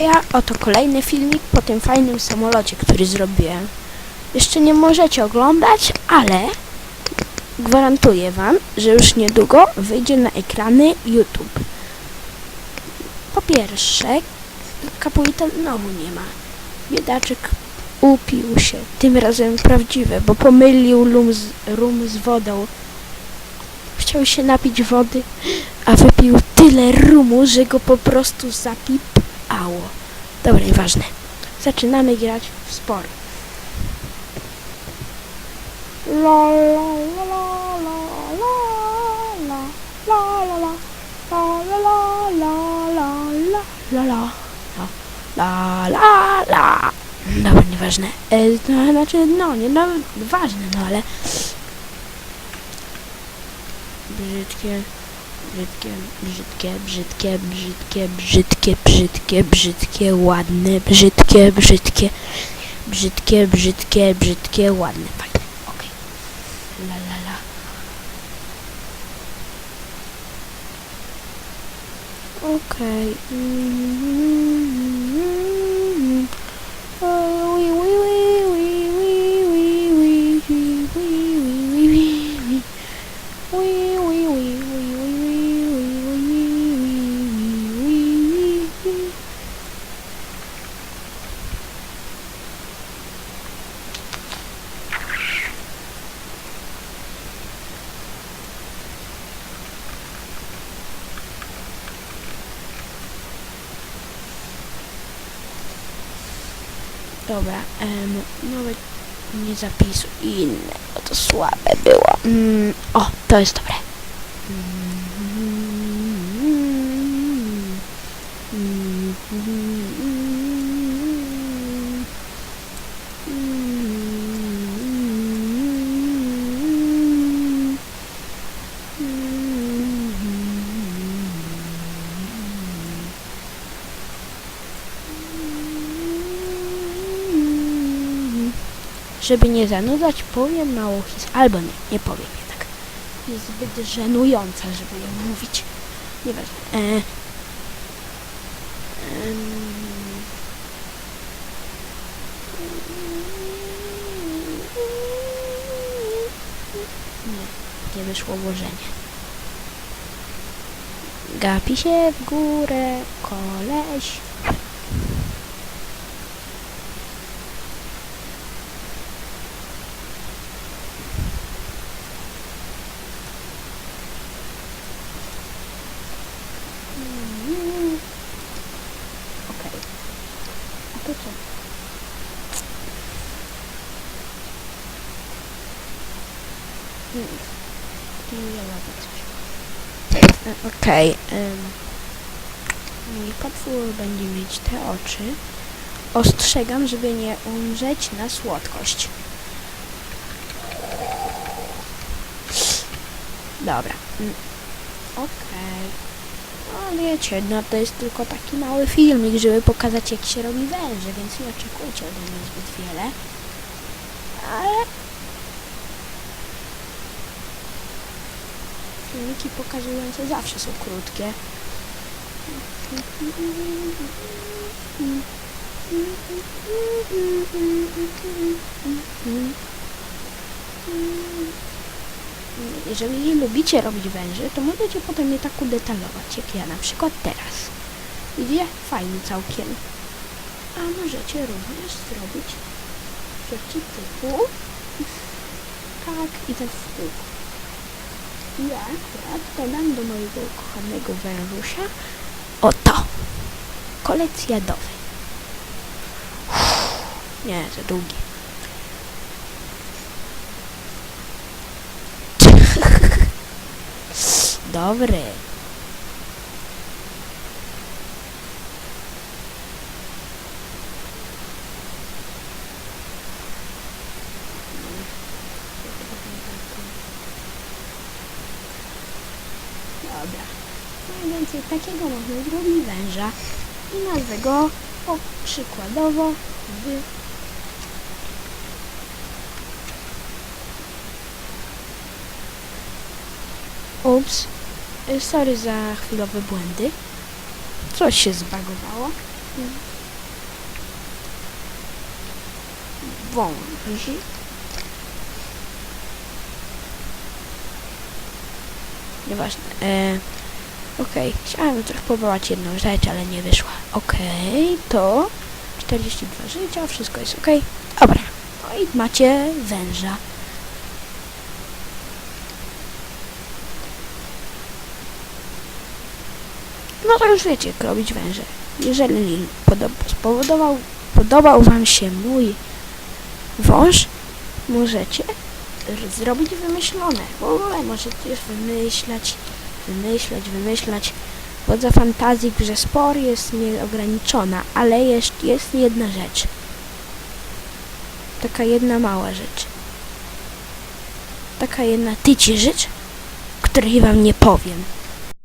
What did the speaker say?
Ja oto kolejny filmik po tym fajnym samolocie, który zrobiłem. Jeszcze nie możecie oglądać, ale gwarantuję wam, że już niedługo wyjdzie na ekrany YouTube. Po pierwsze, kapuita znowu nie ma. Biedaczek upił się, tym razem prawdziwe, bo pomylił rum z, rum z wodą. Chciał się napić wody, a wypił tyle rumu, że go po prostu zapipało. Dobra, nieważne. Zaczynamy grać w spor. La la la la la la la la la la la la la la la la la la la la Dobra, nieważne. E, no, znaczy, no, nie, no, ważne, no ale... Brzydkie, brzydkie, brzydkie, brzydkie, brzydkie, brzydkie, brzydkie, brzydkie, ładne, brzydkie, brzydkie, brzydkie, brzydkie, brzydkie, ładne, fajne, okej. La la la. Okej. Mm. Dobra, em, nawet nie zapisuj inne, bo to słabe było. Mm, o, to jest dobre. Żeby nie zanudzać, powiem mało his... Albo nie, nie powiem jednak. Jest zbyt żenująca, żeby ją mówić. Nieważne. E, nie, nie wyszło włożenie. Gapi się w górę, koleś. Mm. Okej. A to co? Mm. Nie ładne coś. E, Okej. em. Mój potwór będzie mieć te oczy. Ostrzegam, żeby nie umrzeć na słodkość. Dobra. Mm. Okej. No wiecie, no to jest tylko taki mały filmik, żeby pokazać jak się robi węże, więc nie oczekujcie ode mnie zbyt wiele. Ale... Filmiki pokazujące zawsze są krótkie. Jeżeli lubicie robić węże, to możecie potem je tak udetalować, jak ja na przykład teraz. Idzie fajnie całkiem. A możecie również zrobić rzeczy typu tak i ten w kółko. Ja akurat dodam do mojego ukochanego wężusia oto. Kolec jadowy. Nie, za długi. Dobry. Dobra. Mniej więcej takiego można zrobić węża. I nazwę go po, przykładowo w Ups, e, sorry za chwilowe błędy. Coś się zbagowało. Wążyk. Nieważne. E, Okej, chciałem trochę powołać jedną rzecz, ale nie wyszła. Okej, to 42 życia, wszystko jest okej. Dobra. No i macie węża. No to już wiecie, jak robić węże. Jeżeli spowodował, podobał Wam się mój wąż, możecie zrobić wymyślone. W ogóle możecie wymyślać, wymyślać, wymyślać. Wodza fantazji grze spor jest nieograniczona, ale jest, jest jedna rzecz. Taka jedna mała rzecz. Taka jedna tyci rzecz, której Wam nie powiem.